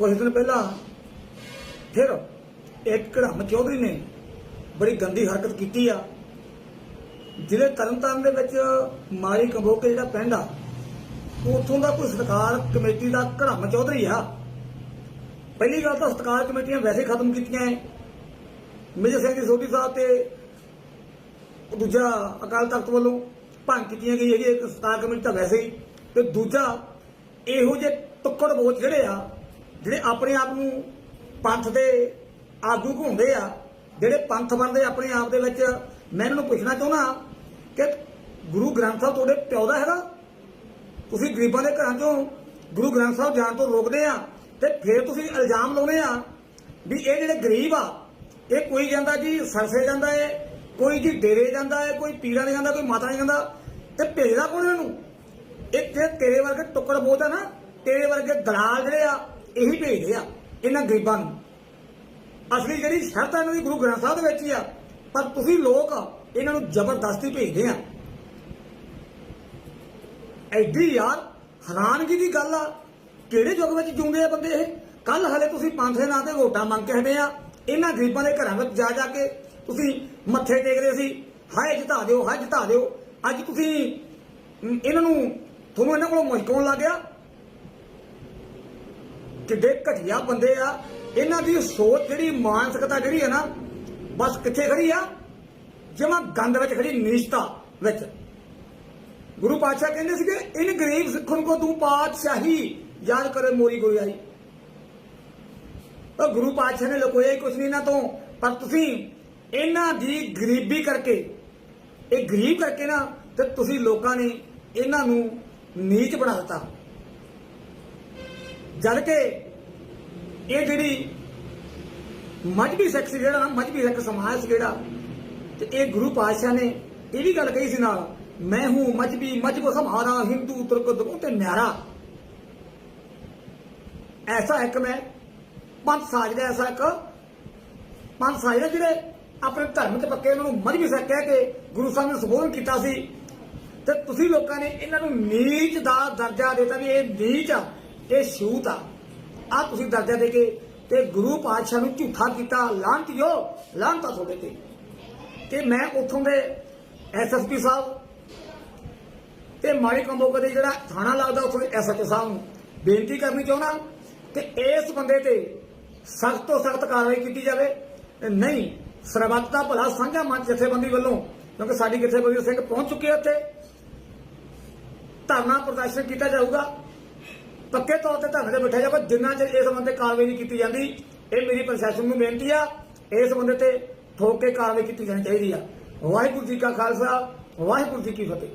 ਕੁਝ ਦਿਨ ਪਹਿਲਾਂ ਫਿਰ ਇੱਕ ਘੜਮ ਚੌਧਰੀ ਨੇ ਬੜੀ ਗੰਦੀ ਹਰਕਤ ਕੀਤੀ ਆ। ਜ਼ਿਲ੍ਹੇ ਤਰਨਤਾਰਨ ਦੇ ਵਿੱਚ ਮਾਰੀ ਕੰਬੋਕੇ ਜਿਹੜਾ ਪਿੰਡ ਆ, ਉੱਥੋਂ ਦਾ ਕੋਈ ਸਰਕਾਰ ਕਮੇਟੀ ਦਾ ਘੜਮ ਚੌਧਰੀ ਆ। ਪਹਿਲੀ ਗੱਲ ਤਾਂ ਸਰਕਾਰ ਕਮੇਟੀਆਂ ਵੈਸੇ ਖਤਮ ਕੀਤੀਆਂ ਐ। ਮੇਜਰ ਸਿੰਘ ਜੀ ਸੋਢੀ ਸਾਹਿਬ ਤੇ ਦੂਜਾ ਅਕਾਲ ਤਖਤ ਵੱਲੋਂ ਭੰਗ ਕੀਤੀਆਂ ਗਈ ਹੈਗੀ ਇੱਕ ਸਰਕਾਰ ਕਮੇਟੀ ਤਾਂ ਵੈਸੇ ਹੀ। ਤੇ ਦੂਜਾ ਇਹੋ ਜਿਹੇ ਟੁੱਕੜ ਬੋਚ ਜਿਹੜੇ ਆ ਜਿਹੜੇ ਆਪਣੇ ਆਪ ਨੂੰ ਪੰਥ ਦੇ ਆਗੂ ਘੁੰਮਦੇ ਆ, ਜਿਹੜੇ ਪੰਥ ਬਣਦੇ ਆਪਣੇ ਆਪ ਦੇ ਵਿੱਚ, ਮੈਂ ਇਹਨਾਂ ਨੂੰ ਪੁੱਛਣਾ ਚਾਹੁੰਦਾ ਕਿ ਗੁਰੂ ਗ੍ਰੰਥ ਸਾਹਿਬ ਤੁਹਾਡੇ ਪਿਓ ਦਾ ਹੈਗਾ? ਤੁਸੀਂ ਗਰੀਬਾਂ ਦੇ ਘਰਾਂ ਚੋਂ ਗੁਰੂ ਗ੍ਰੰਥ ਸਾਹਿਬ ਜਾਣ ਤੋਂ ਰੋਕਦੇ ਆ ਤੇ ਫਿਰ ਤੁਸੀਂ ਇਲਜ਼ਾਮ ਲਾਉਨੇ ਆ ਵੀ ਇਹ ਜਿਹੜੇ ਗਰੀਬ ਆ, ਇਹ ਕੋਈ ਜਾਂਦਾ ਜੀ ਸਰਸੇ ਜਾਂਦਾ ਏ, ਕੋਈ ਜੀ ਡੇਰੇ ਜਾਂਦਾ ਏ, ਕੋਈ ਪੀਰਾਂ ਦੇ ਜਾਂਦਾ, ਕੋਈ ਮਾਤਾ ਦੇ ਜਾਂਦਾ, ਤੇ ਭੇਜਦਾ ਕੋਣ ਇਹਨਾਂ? ਇਹ ਤੇ ਤੇਰੇ ਵਰਗੇ ਟੁੱਕੜ ਬਹੁਤ ਆ ਨਾ, ਤੇਰੇ ਵਰਗੇ ਦਲਾਲ ਜਿਹੜੇ ਆ ਇਹੀ ਭੇਜਦੇ ਆ, ਇਹਨਾਂ ਗਰੀਬਾਂ ਨੂੰ। ਅਸਲੀ ਜਿਹੜੀ ਸ਼ਰਤ ਇਹਨਾਂ ਦੀ ਗੁਰੂ ਗ੍ਰੰਥ ਸਾਹਿਬ ਦੇ ਵਿੱਚ ਹੀ ਆ, ਪਰ ਤੁਸੀਂ ਲੋਕ ਇਹਨਾਂ ਨੂੰ ਜ਼ਬਰਦਸਤੀ ਭੇਜਦੇ ਆ। ਐਡੀ ਯਾਰ ਹੈਰਾਨਗੀ ਦੀ ਗੱਲ ਆ, ਕਿਹੜੇ ਯੁੱਗ ਵਿੱਚ ਜਿਉਂਦੇ ਆ ਬੰਦੇ ਇਹ? ਕੱਲ ਹਲੇ ਤੁਸੀਂ ਪੰਥ ਦੇ ਨਾਂ ਤੇ ਵੋਟਾਂ ਮੰਗ ਕੇ ਹਟੇ ਆ, ਇਹਨਾਂ ਗਰੀਬਾਂ ਦੇ ਘਰਾਂ ਵਿੱਚ ਜਾ ਜਾ ਕੇ ਤੁਸੀਂ ਮੱਥੇ ਟੇਕਦੇ ਸੀ, ਹਾਏ ਜਿਤਾ ਦਿਓ, ਹਾਏ ਜਿਤਾ ਦਿਓ। ਅੱਜ ਤੁਸੀਂ ਇਹਨਾਂ ਨੂੰ ਤੁਹਾਨੂੰ ਇਹਨਾਂ ਕੋਲੋਂ ਮੁਸ਼ਕਲ ਲੱਗ ਗਿਆ ਕਿੱਡੇ ਘਟੀਆ ਬੰਦੇ ਆ। ਇਹਨਾਂ ਦੀ ਸੋਚ ਜਿਹੜੀ ਮਾਨਸਿਕਤਾ ਜਿਹੜੀ ਹੈ ਨਾ, ਬਸ ਕਿੱਥੇ ਖੜੀ ਆ? ਜਮਾ ਗੰਦ ਵਿੱਚ ਖੜੀ ਨੀਚਤਾ ਵਿੱਚ। ਗੁਰੂ ਪਾਤਸ਼ਾਹ ਕਹਿੰਦੇ ਸੀਗੇ, ਇਨ ਗਰੀਬ ਸਿੱਖਣ ਕੋ ਤੂੰ ਪਾਤਸ਼ਾਹੀ। ਯਾਦ ਕਰੇ ਮੋਰੀ ਕੋਈ ਆਈ। ਉਹ ਗੁਰੂ ਪਾਤਸ਼ਾਹ ਨੇ ਲਕੋਇਆ ਹੀ ਕੁਛ ਨਹੀਂ ਨਾ ਤੋਂ। ਪਰ ਤੁਸੀਂ ਇਹਨਾਂ ਦੀ ਗਰੀਬੀ ਕਰਕੇ, ਇਹ ਗਰੀਬ ਕਰਕੇ ਨਾ, ਤੇ ਤੁਸੀਂ ਲੋਕਾਂ ਨੇ ਇਹਨਾਂ ਨੂੰ ਨੀਚ ਬਣਾ ਦਿੱਤਾ। ਜਦ ਕਿ ਇਹ ਜਿਹੜੀ ਮਜਬੀ ਸਿੱਖ ਸੀ ਜਿਹੜਾ ਨਾ ਮਜਬੀ ਸਿੱਖ ਸਮਾਜ ਸੀ ਜਿਹੜਾ, ਤੇ ਇਹ ਗੁਰੂ ਪਾਤਸ਼ਾਹ ਨੇ ਇਹ ਵੀ ਗੱਲ ਕਹੀ ਸੀ ਨਾਲ, ਮੈਂ ਹੂੰ ਮਜਬੀ ਮਜਬ ਸਮਾਰਾ ਹਿੰਦੂ, ਤੁਰਕ ਦਬੋ ਤੇ ਨਿਆਰਾ। ਐਸਾ ਇੱਕ ਮੈਂ ਪੰਜ ਸਾਜਦਾ ਐਸਾ ਇੱਕ ਪੰਜ ਸਾਜਦਾ ਜਿਹੜੇ ਆਪਣੇ ਧਰਮ ਤੇ ਪੱਕੇ ਉਹਨਾਂ ਨੂੰ ਮਜਬੀ ਸਿੱਖ ਕਹਿ ਕੇ ਗੁਰੂ ਸਾਹਿਬ ਨੇ ਸੰਬੋਧਨ ਕੀਤਾ ਸੀ। ਤੇ ਤੁਸੀਂ ਲੋਕਾਂ ਨੇ ਇਹਨਾਂ ਨੂੰ ਨੀਚ ਦਾ ਦਰਜਾ ਦਿੱਤਾ ਵੀ ਇਹ ਨੀਚ ਆ। ਇਹ ਛੂਤ ਆ ਆ ਤੁਸੀਂ ਦਰਜਾ ਦੇ ਕੇ ਤੇ ਗੁਰੂ ਪਾਤਸ਼ਾਹ ਨੂੰ ਝੂਠਾ ਕੀਤਾ ਲਾਂਟਿਓ ਲਾਂਟਾ ਤੁਹਾਡੇ ਤੇ। ਤੇ ਮੈਂ ਉਥੋਂ ਦੇ ਐਸਐਸਪੀ ਸਾਹਿਬ ਤੇ ਮਾੜੀ ਕੰਬੋ ਕਦੇ ਜਿਹੜਾ ਥਾਣਾ ਲੱਗਦਾ ਉੱਥੋਂ ਦੇ ਐਸਐਚਓ ਸਾਹਿਬ ਨੂੰ ਬੇਨਤੀ ਕਰਨੀ ਚਾਹੁੰਦਾ ਕਿ ਇਸ ਬੰਦੇ ਤੇ ਸਖਤ ਤੋਂ ਸਖਤ ਕਾਰਵਾਈ ਕੀਤੀ ਜਾਵੇ। ਤੇ ਨਹੀਂ, ਸਰਬੱਤ ਦਾ ਭਲਾ ਸਾਂਝਾ ਮੰਚ ਜਥੇਬੰਦੀ ਵੱਲੋਂ, ਕਿਉਂਕਿ ਸਾਡੀ ਜਥੇਬੰਦੀ ਸਿੰਘ ਪਹੁੰਚ ਚੁੱਕੇ ਉੱਥੇ। ਧਰਨਾ ਪ੍ਰਦਰਸ਼ਨ ਕੀਤਾ ਜਾਊਗਾ। ਪੱਕੇ ਤੌਰ ਤੇ ਧਰਨੇ ਤੇ ਬਿਠਾਇਆ ਜਾਵੇ, ਜਿੰਨਾ ਚਿਰ ਇਸ ਬੰਦੇ ਕਾਰਵਾਈ ਨਹੀਂ ਕੀਤੀ ਜਾਂਦੀ, ਇਹ ਮੇਰੀ ਪ੍ਰਸ਼ਾਸਨ ਨੂੰ ਬੇਨਤੀ ਆ, ਇਸ ਬੰਦੇ ਤੇ ਠੋਕ ਕੇ ਕਾਰਵਾਈ ਕੀਤੀ ਜਾਣੀ ਚਾਹੀਦੀ ਆ। ਵਾਹਿਗੁਰੂ ਜੀ ਕਾ ਖਾਲਸਾ, ਵਾਹਿਗੁਰੂ ਜੀ ਕੀ ਫਤਿਹ।